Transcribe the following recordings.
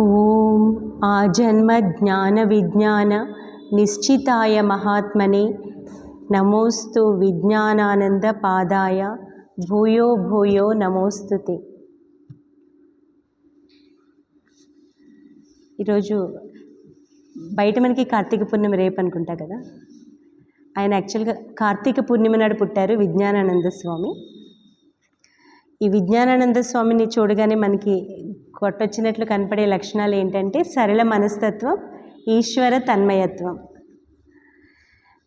ఓం ఆజన్మ జ్ఞాన విజ్ఞాన నిశ్చితాయ మహాత్మనే. నమోస్తు విజ్ఞానానంద పాదాయ. భూయో భూయో నమోస్తుతే. ఈరోజు బయట మనకి కార్తీక పూర్ణిమ రేపు అనుకుంటా కదా? ఆయన యాక్చువల్గా కార్తీక పూర్ణిమ నాడు పుట్టారు విజ్ఞానానంద స్వామి. ఈ విజ్ఞానానంద స్వామిని చూడగానే మనకి కొట్టొచ్చినట్లు కనపడే లక్షణాలు ఏంటంటే సరళ మనస్తత్వం ఈశ్వర తన్మయత్వం.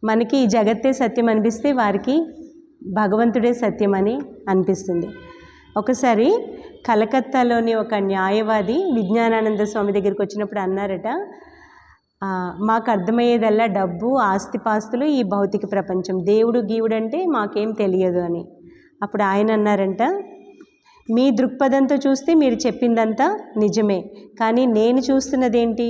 మనకి ఈ జగత్తే సత్యం అనిపిస్తే వారికి భగవంతుడే సత్యం అని అనిపిస్తుంది. ఒకసారి కలకత్తాలోని ఒక న్యాయవాది విజ్ఞానానంద స్వామి దగ్గరికి వచ్చినప్పుడు అన్నారట మాకు అర్థమయ్యేదల్లా డబ్బు ఆస్తిపాస్తులు ఈ భౌతిక ప్రపంచం. దేవుడు గీవుడు అంటే మాకేం తెలియదు అని. అప్పుడు ఆయన అన్నారంట మీ దృక్పథంతో చూస్తే మీరు చెప్పిందంతా నిజమే. కానీ నేను చూస్తున్నదేంటి?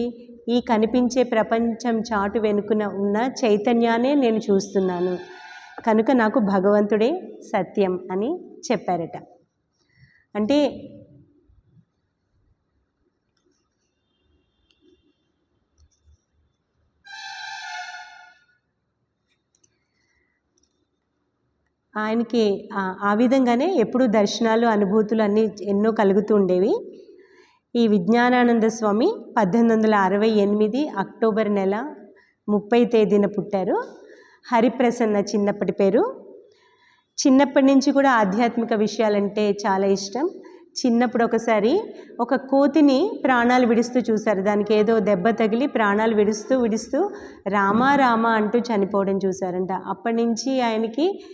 ఈ కనిపించే ప్రపంచం చాటు వెనుకన ఉన్న చైతన్యానే నేను చూస్తున్నాను. కనుక నాకు భగవంతుడే సత్యం అని చెప్పారట. అంటే ఆయనకి ఆ- విధంగానే ఎప్పుడు దర్శనాలు అనుభూతులు అన్నీ ఎన్నో కలుగుతూ ఉండేవి. ఈ విజ్ఞానానంద స్వామి పద్దెనిమిది వందల అరవై ఎనిమిది అక్టోబర్ నెల ముప్పై తేదీన పుట్టారు. హరిప్రసన్న చిన్నప్పటి పేరు. చిన్నప్పటి నుంచి కూడా ఆధ్యాత్మిక విషయాలంటే చాలా ఇష్టం. చిన్నప్పుడు ఒకసారి ఒక కోతిని ప్రాణాలు విడుస్తూ చూశారు. దానికి ఏదో దెబ్బ తగిలి ప్రాణాలు విడుస్తూ విడుస్తూ రామా రామా అంటూ చనిపోవడం చూశారంట. అప్పటి నుంచి ఆయనకి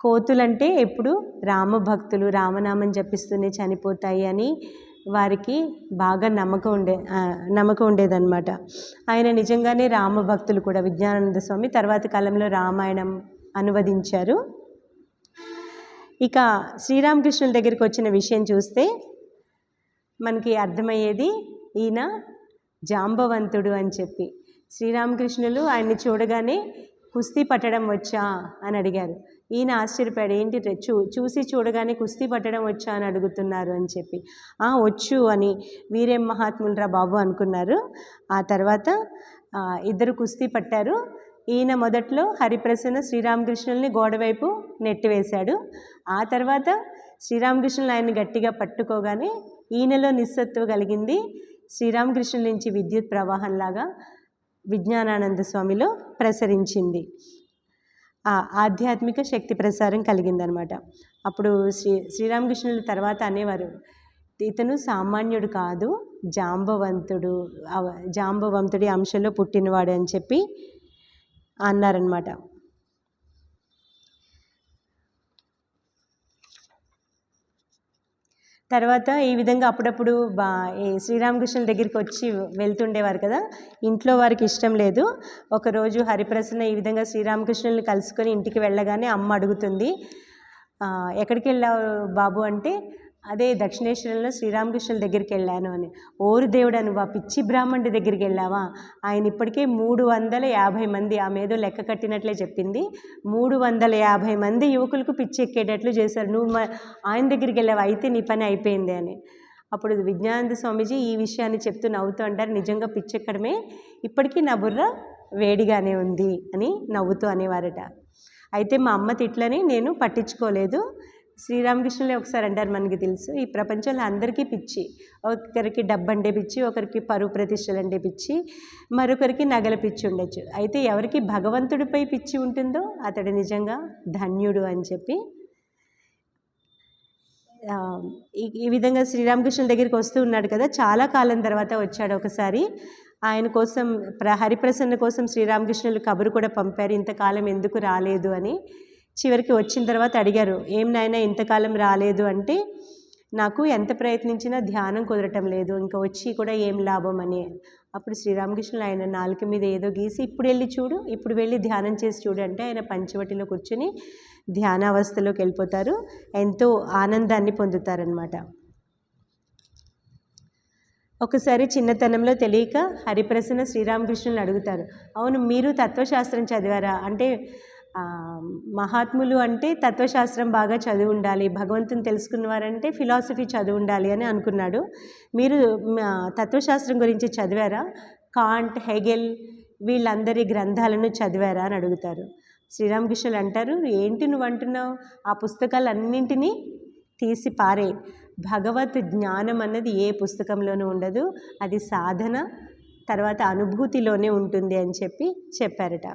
కోతులంటే ఎప్పుడు రామభక్తులు రామనామం జపిస్తూనే చనిపోతాయి అని వారికి బాగా నమ్మకం ఉండే నమ్మకం ఉండేదన్నమాట. ఆయన నిజంగానే రామభక్తులు కూడా విజ్ఞానానంద స్వామి తర్వాత కాలంలో రామాయణం అనువదించారు. ఇక శ్రీరామకృష్ణుల దగ్గరికి వచ్చిన విషయం చూస్తే మనకి అర్థమయ్యేది ఈయన జాంబవంతుడు అని చెప్పి. శ్రీరామకృష్ణులు ఆయన్ని చూడగానే కుస్తీ పట్టడం వచ్చా? అని అడిగారు. ఈయన ఆశ్చర్యపోయాడు. ఏంటి చూ చూసి చూడగానే కుస్తీ పట్టడం వచ్చా అని అడుగుతున్నారు అని చెప్పి. "ఆ, వచ్చు అని వీరేం మహాత్ములరా బాబు అనుకున్నారు. ఆ తర్వాత ఇద్దరు కుస్తీ పట్టారు. ఈయన మొదట్లో హరిప్రసన్న శ్రీరామకృష్ణుల్ని గోడవైపు నెట్టివేశాడు ఆ తర్వాత శ్రీరామకృష్ణులు ఆయన్ని గట్టిగా పట్టుకోగానే ఈయనలో నిస్సత్వం కలిగింది శ్రీరామకృష్ణుల నుంచి విద్యుత్ ప్రవాహంలాగా విజ్ఞానానంద స్వామిలో ప్రసరించింది. ఆధ్యాత్మిక శక్తి ప్రసారం కలిగిందనమాట. అప్పుడు శ్రీ శ్రీరామకృష్ణుల తర్వాత అనేవారు ఇతను సామాన్యుడు కాదు జాంబవంతుడు జాంబవంతుడి అంశంలో పుట్టినవాడు అని చెప్పి అన్నారనమాట. తర్వాత ఈ విధంగా అప్పుడప్పుడు బా ఈ శ్రీరామకృష్ణుల దగ్గరికి వచ్చి వెళ్తుండేవారు కదా. ఇంట్లో వారికి ఇష్టం లేదు. ఒకరోజు హరిప్రసన్న ఈ విధంగా శ్రీరామకృష్ణుల్ని కలుసుకొని ఇంటికి వెళ్ళగానే అమ్మ అడుగుతుంది ఎక్కడికి వెళ్ళావు బాబు? అంటే అదే దక్షిణేశ్వరంలో శ్రీరామకృష్ణుల దగ్గరికి వెళ్ళాను అని. ఓరు దేవుడా నువ్వు ఆ పిచ్చి బ్రాహ్మణుడి దగ్గరికి వెళ్ళావా? ఆయన ఇప్పటికే మూడు వందల యాభై మంది ఆమె ఏదో లెక్క కట్టినట్లే చెప్పింది. మూడు వందల యాభై మంది యువకులకు పిచ్చి ఎక్కేటట్లు చేశారు. నువ్వు మా ఆయన దగ్గరికి వెళ్ళావు? అయితే నీ పని అయిపోయింది అని. అప్పుడు విజ్ఞానంద స్వామీజీ ఈ విషయాన్ని చెప్తూ నవ్వుతూ అంటారు నిజంగా పిచ్చెక్కడమే ఇప్పటికీ నా బుర్ర వేడిగానే ఉంది అని నవ్వుతూ అనేవారట. అయితే మా అమ్మ తిట్లని నేను పట్టించుకోలేదు. శ్రీరామకృష్ణులే ఒకసారి అంటారు మనకి తెలుసు. ఈ ప్రపంచంలో అందరికీ పిచ్చి. ఒకరికి డబ్బు అంటే పిచ్చి ఒకరికి పరువు ప్రతిష్టలు అంటే పిచ్చి మరొకరికి నగల పిచ్చి ఉండొచ్చు. అయితే ఎవరికి భగవంతుడిపై పిచ్చి ఉంటుందో అతడు నిజంగా ధన్యుడు అని చెప్పి ఈ ఈ విధంగా శ్రీరామకృష్ణుల దగ్గరికి వస్తూ ఉన్నాడు కదా. చాలా కాలం తర్వాత వచ్చాడు ఒకసారి. ఆయన కోసం ప్ర హరిప్రసన్న కోసం శ్రీరామకృష్ణులు కబురు కూడా పంపారు. ఇంతకాలం ఎందుకు రాలేదు అని. చివరికి వచ్చిన తర్వాత అడిగారు ఏం నాయన ఇంతకాలం రాలేదు? అంటే నాకు ఎంత ప్రయత్నించినా ధ్యానం కుదరటం లేదు ఇంకా వచ్చి కూడా ఏం లాభం? అని. అప్పుడు శ్రీరామకృష్ణులు ఆయన నాలుక మీద ఏదో గీసి ఇప్పుడు వెళ్ళి చూడు ఇప్పుడు వెళ్ళి ధ్యానం చేసి చూడు అంటే ఆయన పంచవటిలో కూర్చుని ధ్యానావస్థలోకి వెళ్ళిపోతారు. ఎంతో ఆనందాన్ని పొందుతారనమాట ఒకసారి చిన్నతనంలో తెలియక హరిప్రసన్న శ్రీరామకృష్ణుని అడుగుతారు అవును మీరు తత్వశాస్త్రం చదివారా? అంటే మహాత్ములు అంటే తత్వశాస్త్రం బాగా చదివి ఉండాలి భగవంతుని తెలుసుకున్నవారంటే ఫిలాసఫీ చదివి ఉండాలి అని అనుకున్నాడు. మీరు తత్వశాస్త్రం గురించి చదివారా? కాంట్ హెగెల్ వీళ్ళందరి గ్రంథాలను చదివారా అని అడుగుతారు. శ్రీరామకృష్ణులు అంటారు ఏంటి నువ్వు అంటున్నావు? ఆ పుస్తకాలన్నింటినీ తీసి పారే. భగవత్ జ్ఞానం అన్నది ఏ పుస్తకంలోనూ ఉండదు అది సాధన తర్వాత అనుభూతిలోనే ఉంటుంది అని చెప్పి చెప్పారట.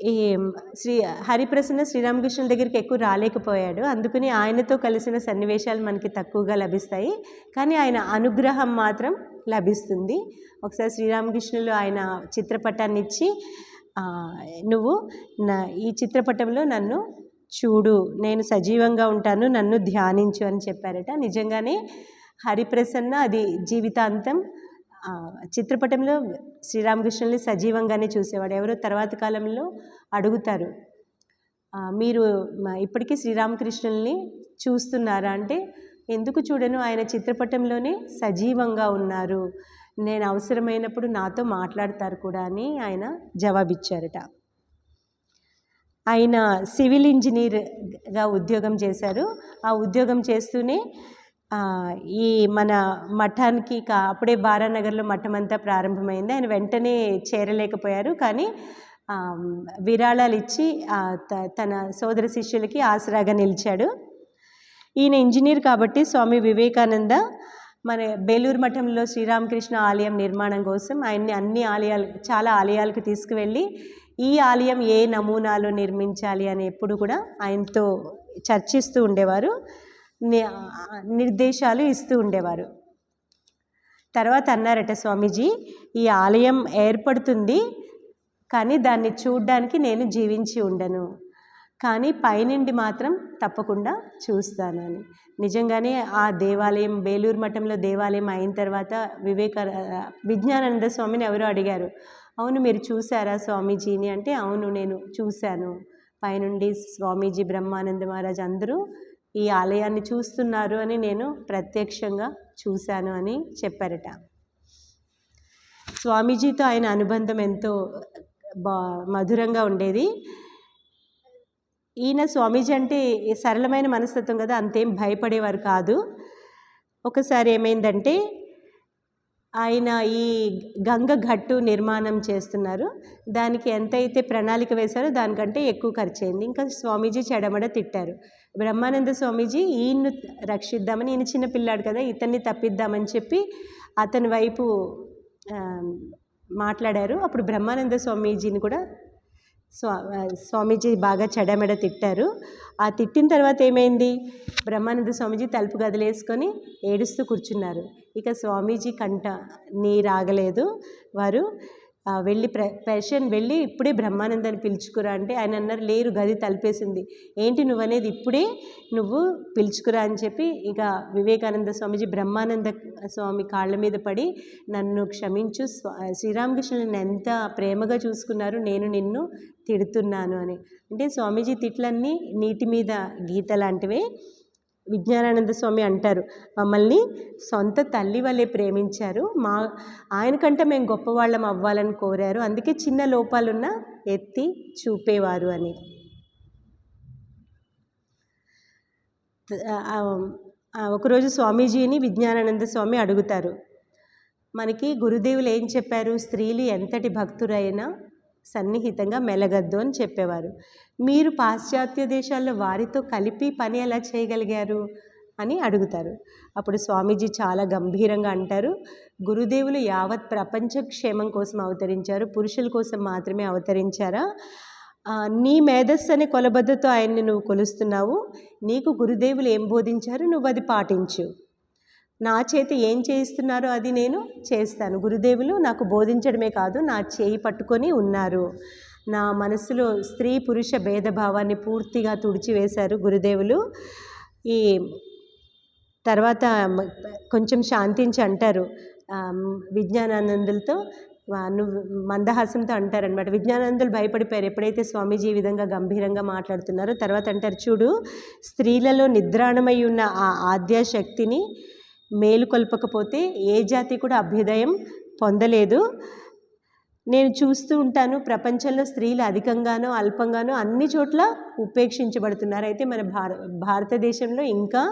ఈ శ్రీ హరిప్రసన్న శ్రీరామకృష్ణుల దగ్గరికి ఎక్కువ రాలేకపోయాడు. అందుకని ఆయనతో కలిసిన సన్నివేశాలు మనకి తక్కువగా లభిస్తాయి. కానీ ఆయన అనుగ్రహం మాత్రం లభిస్తుంది. ఒకసారి శ్రీరామకృష్ణులు ఆయన చిత్రపటాన్ని ఇచ్చి నువ్వు నా ఈ చిత్రపటంలో నన్ను చూడు. నేను సజీవంగా ఉంటాను. నన్ను ధ్యానించు అని చెప్పారట. నిజంగానే హరిప్రసన్న అది జీవితాంతం చిత్రపటంలో శ్రీరామకృష్ణుల్ని సజీవంగానే చూసేవాడు. ఎవరో తర్వాత కాలంలో అడుగుతారు మీరు ఇప్పటికీ శ్రీరామకృష్ణుల్ని చూస్తున్నారా? అంటే ఎందుకు చూడను? ఆయన చిత్రపటంలోనే సజీవంగా ఉన్నారు. నేను అవసరమైనప్పుడు నాతో మాట్లాడతారు కూడా అని ఆయన జవాబిచ్చారట. ఆయన సివిల్ ఇంజనీర్గా ఉద్యోగం చేశారు. ఆ ఉద్యోగం చేస్తూనే ఈ మన మఠానికి కా అప్పుడే బారానగర్లో మఠం అంతా ప్రారంభమైంది. ఆయన వెంటనే చేరలేకపోయారు. కానీ విరాళాలు ఇచ్చి త- తన సోదర శిష్యులకి ఆసరాగా నిలిచాడు. ఈయన ఇంజనీర్ కాబట్టి స్వామి వివేకానంద మన బేలూరు మఠంలో శ్రీరామకృష్ణ ఆలయం నిర్మాణం కోసం ఆయన్ని అన్ని ఆలయాలు చాలా ఆలయాలకు తీసుకువెళ్ళి ఈ ఆలయం ఏ నమూనాలో నిర్మించాలి అని ఎప్పుడు కూడా ఆయనతో చర్చిస్తూ ఉండేవారు. నిర్దేశాలు ఇస్తూ ఉండేవారు. తర్వాత అన్నారట స్వామీజీ ఈ ఆలయం ఏర్పడుతుంది కానీ దాన్ని చూడ్డానికి నేను జీవించి ఉండను. కానీ పైనుండి మాత్రం తప్పకుండా చూస్తాను అని. నిజంగానే ఆ దేవాలయం బేలూరు మఠంలో దేవాలయం అయిన తర్వాత వివేక విజ్ఞానంద స్వామిని ఎవరో అడిగారు. అవును మీరు చూసారా స్వామీజీని? అంటే అవును నేను చూశాను. పైనుండి స్వామీజీ బ్రహ్మానంద మహారాజ్ అందరూ ఈ ఆలయాన్ని చూస్తున్నారు అని నేను ప్రత్యక్షంగా చూశాను అని చెప్పారట. స్వామీజీతో ఆయన అనుబంధం ఎంతో బా మధురంగా ఉండేది. ఈయన స్వామీజీ అంటే సరళమైన మనస్తత్వం కదా అంతేం భయపడేవారు కాదు. ఒకసారి ఏమైందంటే ఆయన ఈ గంగ ఘట్టు నిర్మాణం చేస్తున్నారు. దానికి ఎంతైతే ప్రణాళిక వేశారో దానికంటే ఎక్కువ ఖర్చు అయింది ఇంకా స్వామీజీ చెడమడ తిట్టారు. బ్రహ్మానంద స్వామీజీ ఈయన్ను రక్షిద్దామని ఈయన చిన్న పిల్లాడు కదా ఇతన్ని తప్పిద్దామని చెప్పి అతని వైపు మాట్లాడారు. అప్పుడు బ్రహ్మానంద స్వామీజీని కూడా స్వా స్వామీజీ బాగా చెడమెడ తిట్టారు. ఆ తిట్టిన తర్వాత ఏమైంది? బ్రహ్మానంద స్వామీజీ తలుపు గదిలేసుకొని ఏడుస్తూ కూర్చున్నారు. ఇక స్వామీజీ కంట నీరాగలేదు వారు వెళ్ళి ప్ర పేషెంట్ వెళ్ళి ఇప్పుడే బ్రహ్మానందాన్ని పిలుచుకురా అంటే ఆయన అన్నారు లేరు గది తలిపేసింది. ఏంటి నువ్వు అనేది ఇప్పుడే? నువ్వు పిలుచుకురా అని చెప్పి ఇక వివేకానంద స్వామీజీ బ్రహ్మానంద స్వామి కాళ్ళ మీద పడి నన్ను క్షమించు శ్రీరామకృష్ణుని ఎంత ప్రేమగా చూసుకున్నారు నేను నిన్ను తిడుతున్నాను అని. అంటే స్వామీజీ తిట్లన్నీ నీటి మీద గీత లాంటివే. విజ్ఞానానంద స్వామి అంటారు. మమ్మల్ని సొంత తల్లి వల్లే ప్రేమించారు. మా ఆయనకంటే మేము గొప్పవాళ్ళం అవ్వాలని కోరారు. అందుకే చిన్న లోపాలున్న ఎత్తి చూపేవారు అని. ఒకరోజు స్వామీజీని విజ్ఞానానంద స్వామి అడుగుతారు. మనకి గురుదేవులు ఏం చెప్పారు? స్త్రీలు ఎంతటి భక్తురైనా సన్నిహితంగా మెలగద్దు అని చెప్పేవారు. మీరు పాశ్చాత్య దేశాల్లో వారితో కలిపి పని ఎలా చేయగలిగారు? అని అడుగుతారు. అప్పుడు స్వామీజీ చాలా గంభీరంగా అంటారు. గురుదేవులు యావత్ ప్రపంచ క్షేమం కోసం అవతరించారు. పురుషుల కోసం మాత్రమే అవతరించారా? నీ మేధస్సు అనే కొలబద్దతో ఆయన్ని నువ్వు కొలుస్తున్నావు. నీకు గురుదేవులు ఏం బోధించారు? నువ్వు అది పాటించు. నా చేతి ఏం చేయిస్తున్నారో అది నేను చేస్తాను. గురుదేవులు నాకు బోధించడమే కాదు నా చేయి పట్టుకొని ఉన్నారు. నా మనసులో స్త్రీ పురుష భేదభావాన్ని పూర్తిగా తుడిచివేశారు గురుదేవులు. ఈ తర్వాత కొంచెం శాంతించి అంటారు విజ్ఞానానందులతో నువ్వు మందహాసంతో అంటారనమాట విజ్ఞానందులు భయపడిపోయారు. ఎప్పుడైతే స్వామీజీ ఈ విధంగా గంభీరంగా మాట్లాడుతున్నారో తర్వాత అంటారు చూడు స్త్రీలలో నిద్రాణమై ఉన్న ఆ ఆద్యాశక్తిని మేలుకొల్పకపోతే ఏ జాతి కూడా అభ్యుదయం పొందలేదు. నేను చూస్తూ ఉంటాను ప్రపంచంలో స్త్రీలు అధికంగానో అల్పంగానో అన్ని చోట్ల ఉపేక్షించబడుతున్నారు. అయితే మన భార భారతదేశంలో ఇంకా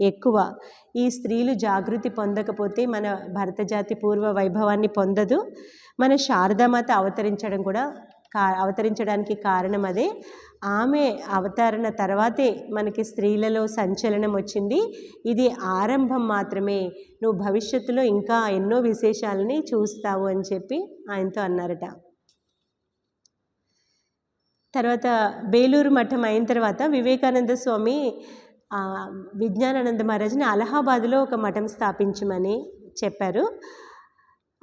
ఎక్కువ. ఈ స్త్రీలు జాగృతి పొందకపోతే మన భరత జాతి పూర్వ వైభవాన్ని పొందదు. మన శారదామాత అవతరించడం కూడా కా అవతరించడానికి కారణం అదే. ఆమె అవతరణ తర్వాతే మనకి స్త్రీలలో సంచలనం వచ్చింది. ఇది ఆరంభం మాత్రమే. నువ్వు భవిష్యత్తులో ఇంకా ఎన్నో విశేషాలని చూస్తావు అని చెప్పి ఆయనతో అన్నారట. తర్వాత బేలూరు మఠం అయిన తర్వాత వివేకానంద స్వామి విజ్ఞానానంద మహారాజ్ని అలహాబాద్లో ఒక మఠం స్థాపించమని చెప్పారు.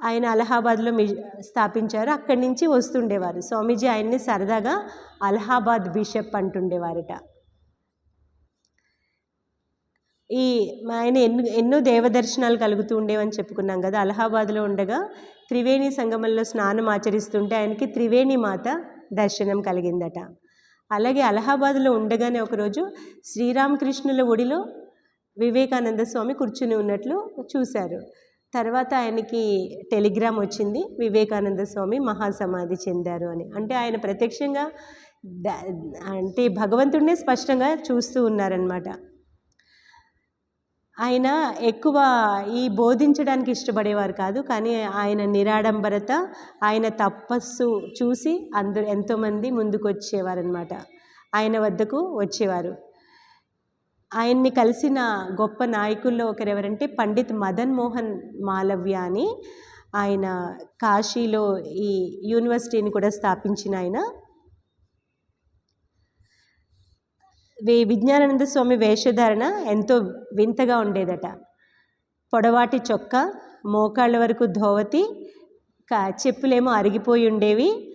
ఆయన అలహాబాద్లో మి స్థాపించారు. అక్కడి నుంచి వస్తుండేవారు. స్వామీజీ ఆయన్ని సరదాగా అలహాబాద్ బిషప్ అంటుండేవారట. ఈ ఆయన ఎన్నో ఎన్నో దేవదర్శనాలు కలుగుతూ ఉండేవని చెప్పుకున్నాం కదా. అలహాబాద్లో ఉండగా త్రివేణి సంగమంలో స్నానం ఆచరిస్తుంటే ఆయనకి త్రివేణి మాత దర్శనం కలిగిందట. అలాగే అలహాబాద్లో ఉండగానే ఒకరోజు శ్రీరామకృష్ణుల ఒడిలో వివేకానంద స్వామి కూర్చుని ఉన్నట్లు చూశారు. తర్వాత ఆయనకి టెలిగ్రామ్ వచ్చింది వివేకానంద స్వామి మహాసమాధి చెందారు అని. అంటే ఆయన ప్రత్యక్షంగా అంటే భగవంతుడినే స్పష్టంగా చూస్తూ ఉన్నారనమాట ఆయన ఎక్కువ ఈ బోధించడానికి ఇష్టపడేవారు కాదు కానీ ఆయన నిరాడంబరత ఆయన తపస్సు చూసి అందరూ ఎంతోమంది ముందుకు వచ్చేవారనమాట ఆయన వద్దకు వచ్చేవారు. ఆయన్ని కలిసిన గొప్ప నాయకుల్లో ఒకరెవరంటే పండిత్ మదన్ మోహన్ మాలవ్య అని ఆయన కాశీలో ఈ యూనివర్సిటీని కూడా స్థాపించిన ఆయన. వే- విజ్ఞానానంద స్వామి వేషధారణ ఎంతో వింతగా ఉండేదట. పొడవాటి చొక్కా మోకాళ్ళ వరకు ధోవతి కా చెప్పులేమో అరిగిపోయి ఉండేవి.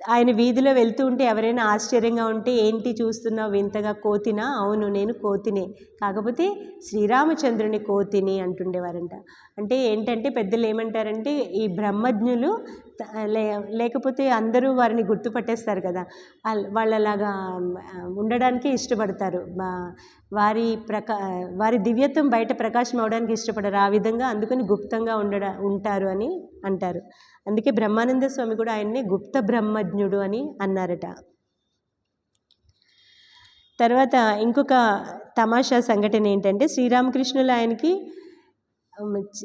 ఆయన వీధిలో వెళ్తూ ఉంటే ఎవరైనా ఆశ్చర్యంగా ఉంటే ఏంటి చూస్తున్నావు వింతగా? కోతినా? అవును నేను కోతినే. కాకపోతే శ్రీరామచంద్రుని కోతిని అంటుండేవారంట. అంటే ఏంటంటే పెద్దలు ఏమంటారంటే ఈ బ్రహ్మజ్ఞులు లేకపోతే అందరూ వారిని గుర్తుపట్టేస్తారు కదా. వాళ్ళ- వాళ్ళలాగా ఉండడానికి ఇష్టపడతారు. వారి ప్రకా వారి దివ్యత్వం బయట ప్రకాశం అవడానికి ఇష్టపడరు. ఆ విధంగా అందుకని గుప్తంగా ఉండడ ఉంటారు అని అంటారు. అందుకే బ్రహ్మానంద స్వామి కూడా ఆయన్ని గుప్త బ్రహ్మజ్ఞుడు అని అన్నారట. తర్వాత ఇంకొక తమాషా సంఘటన ఏంటంటే శ్రీరామకృష్ణులు ఆయనకి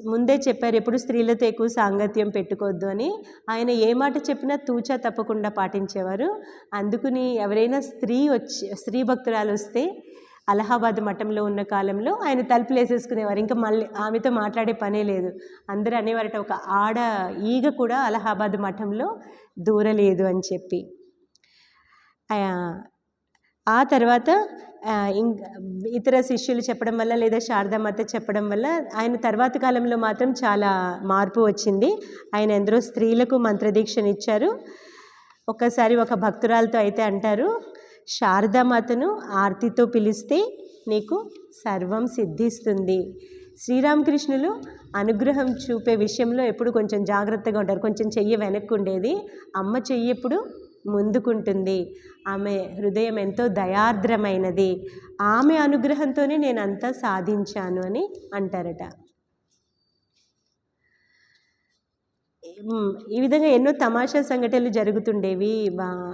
ముందే చెప్పారు ఎప్పుడు స్త్రీలతో ఎక్కువ సాంగత్యం పెట్టుకోవద్దు అని. ఆయన ఏ మాట చెప్పినా తూచా తప్పకుండా పాటించేవారు. అందుకుని ఎవరైనా స్త్రీ వచ్చి స్త్రీ భక్తురాలు వస్తే అలహాబాద్ మఠంలో ఉన్న కాలంలో ఆయన తలుపులు వేసేసుకునేవారు. ఇంకా మళ్ళీ ఆమెతో మాట్లాడే పనే లేదు. అందరూ అనేవారట ఒక ఆడ ఈగ కూడా అలహాబాద్ మఠంలో దూరలేదు అని చెప్పి. ఆ, తర్వాత ఇతర శిష్యులు చెప్పడం వల్ల లేదా శారదామాత చెప్పడం వల్ల ఆయన తర్వాత కాలంలో మాత్రం చాలా మార్పు వచ్చింది. ఆయన ఎందరో స్త్రీలకు మంత్రదీక్షనిచ్చారు. ఇచ్చారు ఒక్కసారి ఒక భక్తురాలతో అయితే అంటారు శారదామాతను ఆర్తితో పిలిస్తే నీకు సర్వం సిద్ధిస్తుంది. శ్రీరామకృష్ణులు అనుగ్రహం చూపే విషయంలో ఎప్పుడు కొంచెం జాగ్రత్తగా ఉంటారు. కొంచెం చెయ్యి వెనక్కు ఉండేది అమ్మ చెయ్యి ఎప్పుడు ముందుకుంటుంది. ఆమె హృదయం ఎంతో దయార్ద్రమైనది. ఆమె అనుగ్రహంతోనే నేను అంతా సాధించాను అని అంటారట. ఈ విధంగా ఎన్నో తమాషా సంఘటనలు జరుగుతుండేవి.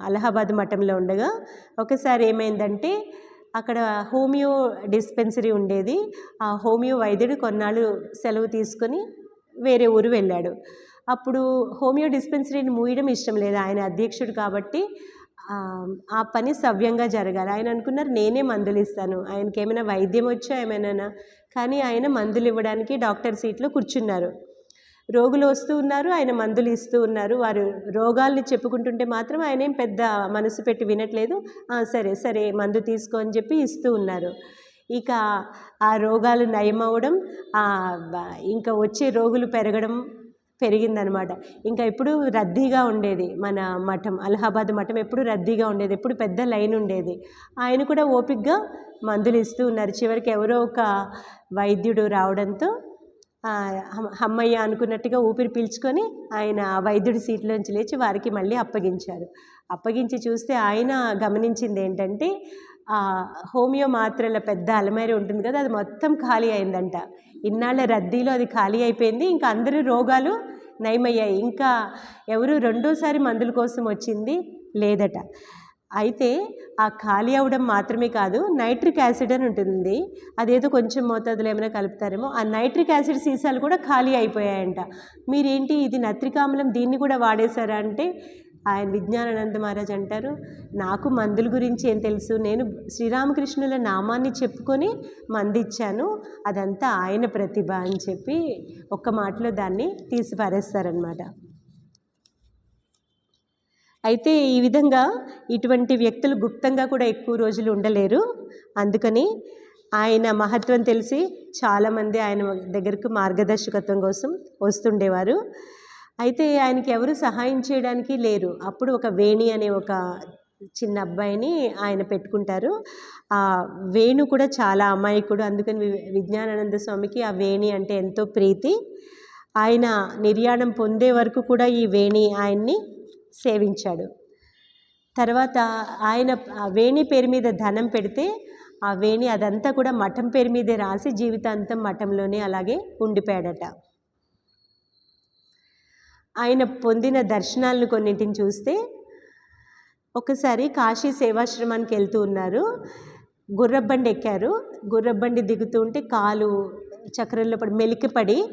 అలహాబాద్ మఠంలో ఉండగా ఒకసారి ఏమైందంటే అక్కడ హోమియో డిస్పెన్సరీ ఉండేది. ఆ హోమియో వైద్యుడు కొన్నాళ్ళు సెలవు తీసుకొని వేరే ఊరు వెళ్ళాడు. అప్పుడు హోమియో డిస్పెన్సరీని మూయడం ఇష్టం లేదు. ఆయన అధ్యక్షుడు కాబట్టి ఆ, పని సవ్యంగా జరగాలి. ఆయన అనుకున్నారు నేనే మందులు ఇస్తాను. ఆయనకి ఏమైనా వైద్యం వచ్చా ఏమైనా? కానీ ఆయన మందులు ఇవ్వడానికి డాక్టర్ సీట్లో కూర్చున్నారు. రోగులు వస్తూ ఉన్నారు ఆయన మందులు ఇస్తూ ఉన్నారు. వారు రోగాల్ని చెప్పుకుంటుంటే మాత్రం ఆయన ఏం పెద్ద మనసు పెట్టి వినట్లేదు. సరే సరే మందు తీసుకో అని చెప్పి ఇస్తూ ఉన్నారు. ఇక ఆ రోగాలు నయమవడం ఇంకా వచ్చే రోగులు పెరగడం పెరిగిందనమాట. ఇంకా ఎప్పుడు రద్దీగా ఉండేది మన మఠం అలహాబాద్ మఠం ఎప్పుడు రద్దీగా ఉండేది ఎప్పుడు పెద్ద లైన్ ఉండేది. ఆయన కూడా ఓపిక్గా మందులు ఇస్తూ ఉన్నారు. చివరికి ఎవరో ఒక వైద్యుడు రావడంతో అమ్మయ్య హమ్- అనుకున్నట్టుగా ఊపిరి పీల్చుకొని ఆయన వైద్యుడి సీట్లోంచి లేచి వారికి మళ్ళీ అప్పగించారు. అప్పగించి చూస్తే ఆయన గమనించింది ఏంటంటే హోమియో మాత్రల పెద్ద అలమైర ఉంటుంది కదా అది మొత్తం ఖాళీ అయిందంట. ఇన్నాళ్ళ రద్దీలో అది ఖాళీ అయిపోయింది. ఇంకా అందరి రోగాలు నయమయ్యాయి. ఇంకా ఎవరు రెండోసారి మందుల కోసం వచ్చింది? లేదట. అయితే ఆ ఖాళీ అవ్వడం మాత్రమే కాదు నైట్రిక్ యాసిడ్ అని ఉంటుంది. అదేదో కొంచెం మోతాదులో ఏమైనా కలుపుతారేమో ఆ నైట్రిక్ యాసిడ్ సీసాలు కూడా ఖాళీ అయిపోయాయంట. మీరేంటి ఇది నత్రికామలం దీన్ని కూడా వాడేశారా అంటే ఆయన విజ్ఞానానంద మహారాజ్ అంటారు నాకు మందుల గురించి ఏం తెలుసు? నేను శ్రీరామకృష్ణుల నామాన్ని చెప్పుకొని మందిచ్చాను. అదంతా ఆయన ప్రతిభ అని చెప్పి ఒక్క మాటలో దాన్ని తీసిపారేస్తారనమాట అయితే ఈ విధంగా ఇటువంటి వ్యక్తులు గుప్తంగా కూడా ఎక్కువ రోజులు ఉండలేరు. అందుకని ఆయన మహత్వం తెలిసి చాలామంది ఆయన దగ్గరకు మార్గదర్శకత్వం కోసం వస్తుండేవారు. అయితే ఆయనకి ఎవరు సహాయం చేయడానికి లేరు. అప్పుడు ఒక వేణి అనే ఒక చిన్న అబ్బాయిని ఆయన పెట్టుకుంటారు. ఆ వేణు కూడా చాలా అమాయకుడు. అందుకని విజ్ఞానానంద స్వామికి ఆ వేణి అంటే ఎంతో ప్రీతి. ఆయన నిర్యాణం పొందే వరకు కూడా ఈ వేణి ఆయన్ని సేవించాడు. తర్వాత ఆయన వేణి పేరు మీద ధనం పెడితే ఆ వేణి అదంతా కూడా మఠం పేరు మీదే రాసి జీవితాంతం మఠంలోనే అలాగే ఉండిపోయాడట. ఆయన పొందిన దర్శనాలను కొన్నింటిని చూస్తే ఒకసారి కాశీ సేవాశ్రమానికి వెళ్తూ ఉన్నారు. గుర్రబండి ఎక్కారు. గుర్రబండి దిగుతూ ఉంటే కాలు చక్రంలో పడి మెలికిపడి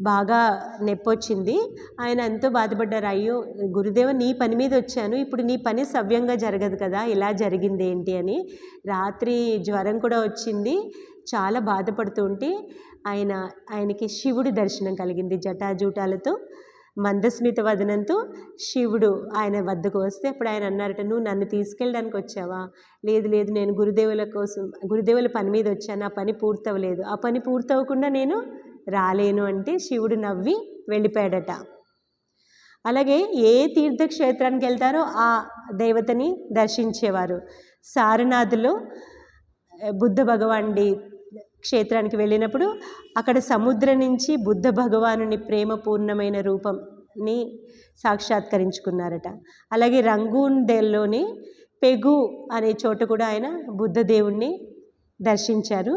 బాగా నొప్పొచ్చింది. ఆయన ఎంతో బాధపడ్డారు. అయ్యో గురుదేవ నీ పని మీద వచ్చాను. ఇప్పుడు నీ పని సవ్యంగా జరగదు కదా. ఇలా జరిగింది ఏంటి? అని. రాత్రి జ్వరం కూడా వచ్చింది. చాలా బాధపడుతూ ఉంటే ఆయన ఆయనకి శివుడి దర్శనం కలిగింది జటాజూటాలతో. మందస్మిత వదనంతో శివుడు ఆయన వద్దకు వస్తే అప్పుడు ఆయన అన్నారట నువ్వు నన్ను తీసుకెళ్ళడానికి వచ్చావా? లేదు లేదు నేను గురుదేవుల కోసం గురుదేవుల పని మీద వచ్చాను ఆ పని పూర్తవలేదు. ఆ పని పూర్తవకుండా నేను రాలేను అంటే శివుడు నవ్వి వెళ్ళిపోయాడట. అలాగే ఏ తీర్థక్షేత్రానికి వెళ్తారో ఆ దేవతని దర్శించేవారు. సారనాథులో బుద్ధ భగవానుడి క్షేత్రానికి వెళ్ళినప్పుడు అక్కడ సముద్రం నుంచి బుద్ధ భగవానుని ప్రేమపూర్ణమైన రూపంని సాక్షాత్కరించుకున్నారట. అలాగే రంగూన్ దేల్లోని పెగు అనే చోట కూడా ఆయన బుద్ధదేవుణ్ణి దర్శించారు.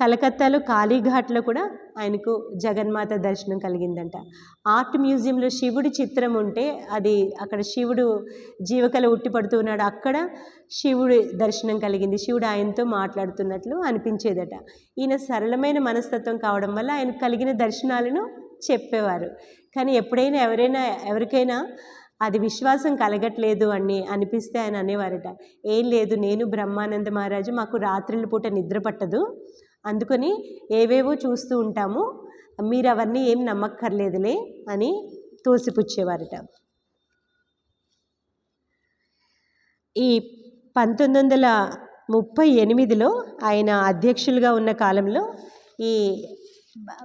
కలకత్తాలో కాళీఘాట్లో కూడా ఆయనకు జగన్మాత దర్శనం కలిగిందంట. ఆర్ట్ మ్యూజియంలో శివుడి చిత్రం ఉంటే అది అక్కడ శివుడు జీవకల ఉట్టిపడుతూ ఉన్నాడు అక్కడ శివుడి దర్శనం కలిగింది. శివుడు ఆయనతో మాట్లాడుతున్నట్లు అనిపించేదట. ఈయన సరళమైన మనస్తత్వం కావడం వల్ల ఆయన కలిగిన దర్శనాలను చెప్పేవారు. కానీ ఎప్పుడైనా ఎవరైనా ఎవరికైనా అది విశ్వాసం కలగట్లేదు అని అనిపిస్తే ఆయన అనేవారట. ఏం లేదు నేను బ్రహ్మానంద మహారాజు మాకు రాత్రుల పూట నిద్ర పట్టదు. అందుకని ఏవేవో చూస్తూ ఉంటాము. మీరు అవన్నీ ఏం నమ్మక్కర్లేదులే అని తోసిపుచ్చేవారట. ఈ పంతొమ్మిది వందల ముప్పై ఎనిమిదిలో ఆయన అధ్యక్షులుగా ఉన్న కాలంలో ఈ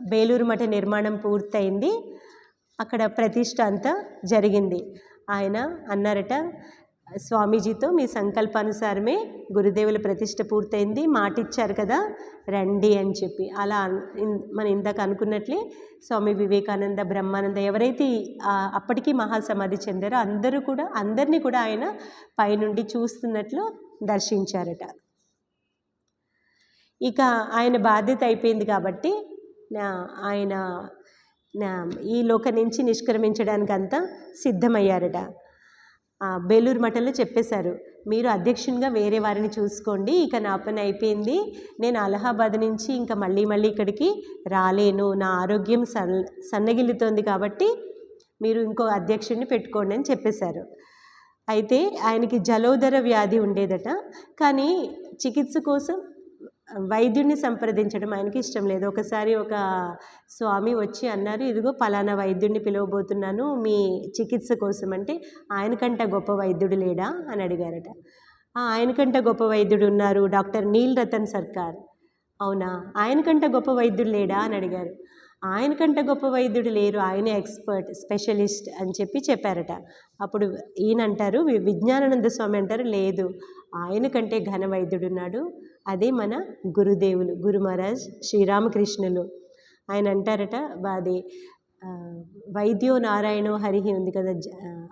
బేలూరు మఠ నిర్మాణం పూర్తయింది. అక్కడ ప్రతిష్ట అంతా జరిగింది. ఆయన అన్నారట స్వామీజీతో మీ సంకల్పానుసారమే గురుదేవుల ప్రతిష్ట పూర్తయింది. మాట ఇచ్చారు కదా రండి అని చెప్పి. అలా ఇన్- మనం ఇందాక అనుకున్నట్లే స్వామి వివేకానంద బ్రహ్మానంద ఎవరైతే అప్పటికీ మహాసమాధి చెందారో అందరూ కూడా అందరినీ కూడా ఆయన పైనుండి చూస్తున్నట్లు దర్శించారట. ఇక ఆయన బాధ్యత అయిపోయింది కాబట్టి నా- ఆయన ఈ లోక నుంచి నిష్క్రమించడానికి అంతా సిద్ధమయ్యారట. బేలూరు మఠంలో చెప్పేశారు. మీరు అధ్యక్షునిగా వేరే వారిని చూసుకోండి ఇక నా పని అయిపోయింది. నేను అలహాబాద్ నుంచి ఇంకా మళ్ళీ మళ్ళీ ఇక్కడికి రాలేను. నా ఆరోగ్యం సన్ సన్నగిల్లుతోంది కాబట్టి మీరు ఇంకో అధ్యక్షుడిని పెట్టుకోండి అని చెప్పేశారు. అయితే ఆయనకి జలోదర వ్యాధి ఉండేదట. కానీ చికిత్స కోసం వైద్యుడిని సంప్రదించడం ఆయనకి ఇష్టం లేదు. ఒకసారి ఒక స్వామి వచ్చి అన్నారు ఇదిగో పలానా వైద్యుడిని పిలవబోతున్నాను మీ చికిత్స కోసం అంటే ఆయనకంట గొప్ప వైద్యుడు లేడా? అని అడిగారట. ఆయనకంట గొప్ప వైద్యుడు ఉన్నారు డాక్టర్ నీల్ రతన్ సర్కార్. అవునా? ఆయనకంట గొప్ప వైద్యుడు లేడా? అని అడిగారు. ఆయనకంటే గొప్ప వైద్యుడు లేరు. ఆయన ఎక్స్పర్ట్ స్పెషలిస్ట్ అని చెప్పి చెప్పారట. అప్పుడు ఈయన అంటారు వి- విజ్ఞానానంద స్వామి అంటారు లేదు ఆయన కంటే ఘన వైద్యుడు ఉన్నాడు. అదే మన గురుదేవులు గురు మహారాజ్ శ్రీరామకృష్ణులు. ఆయన అంటారట అది వైద్యో నారాయణో హరిహి ఉంది కదా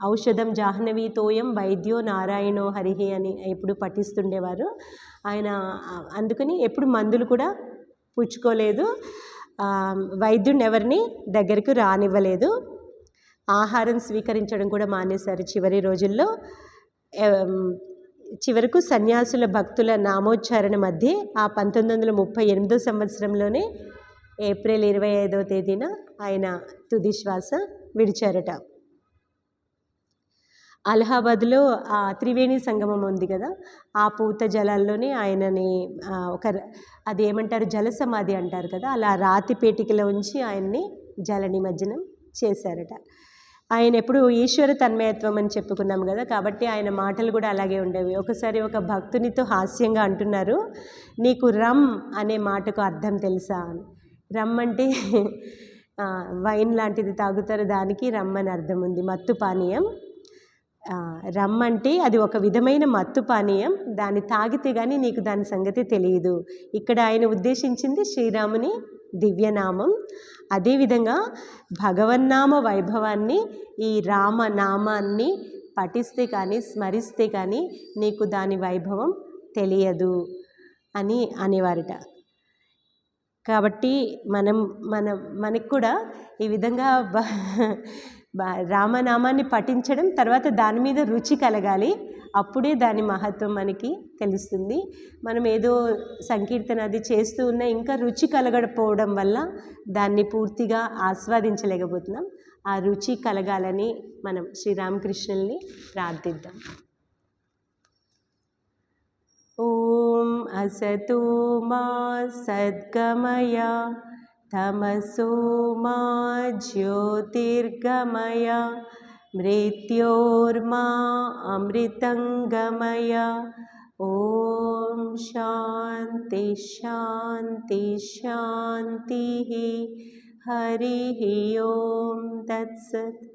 ఔషధం జాహ్నవి తోయం వైద్యో నారాయణో హరిహి అని ఎప్పుడు పఠిస్తుండేవారు. ఆయన అందుకని ఎప్పుడు మందులు కూడా పుచ్చుకోలేదు. వైద్యుని వైద్యుడిని ఎవరిని దగ్గరకు రానివ్వలేదు. ఆహారం స్వీకరించడం కూడా మానేశారు చివరి రోజుల్లో. చివరకు సన్యాసుల భక్తుల నామోచ్చారణ మధ్య ఆ పంతొమ్మిది వందల ముప్పై ఎనిమిదో సంవత్సరంలోనే ఏప్రిల్ ఇరవై ఐదవ తేదీన ఆయన తుది శ్వాస విడిచారట. అలహాబాద్లో ఆ త్రివేణి సంగమం ఉంది కదా ఆ పూత జలాల్లోనే ఆయనని ఒక అది ఏమంటారు జల సమాధి అంటారు కదా అలా రాతి పేటికలో ఉంచి ఆయన్ని జల నిమజ్జనం చేశారట. ఆయన ఎప్పుడు ఈశ్వర తన్మయత్వం అని చెప్పుకున్నాం కదా కాబట్టి ఆయన మాటలు కూడా అలాగే ఉండేవి. ఒకసారి ఒక భక్తునితో హాస్యంగా అంటున్నారు నీకు రమ్ అనే మాటకు అర్థం తెలుసా? అని రమ్ అంటే వైన్ లాంటిది తాగుతారు దానికి రమ్ అని అర్థం ఉంది. మత్తు పానీయం. రమ్ అంటే అది ఒక విధమైన మత్తు పానీయం. దాన్ని తాగితే కానీ నీకు దాని సంగతి తెలియదు. ఇక్కడ ఆయన ఉద్దేశించింది శ్రీరాముని దివ్యనామం. అదేవిధంగా భగవన్నామ వైభవాన్ని ఈ రామనామాన్ని పఠిస్తే కానీ స్మరిస్తే కానీ నీకు దాని వైభవం తెలియదు అని అనేవారట. కాబట్టి మనం మనం మనకు కూడా ఈ విధంగా రామనామాన్ని పఠించడం తర్వాత దాని మీద రుచి కలగాలి. అప్పుడే దాని మహత్వం మనకి తెలుస్తుంది. మనం ఏదో సంకీర్తన అది చేస్తూ ఉన్న ఇంకా రుచి కలగకపోవడం వల్ల దాన్ని పూర్తిగా ఆస్వాదించలేకపోతున్నాం. ఆ రుచి కలగాలని మనం శ్రీరామకృష్ణుల్ని ప్రార్థిద్దాం. ఓం అసతో మా సద్గమయా तमसो मा ज्योतिर्गमय मृत्योर्मा अमृतङ्गमय। ॐ शांति शांति शांति हरिः ॐ तत्सत्।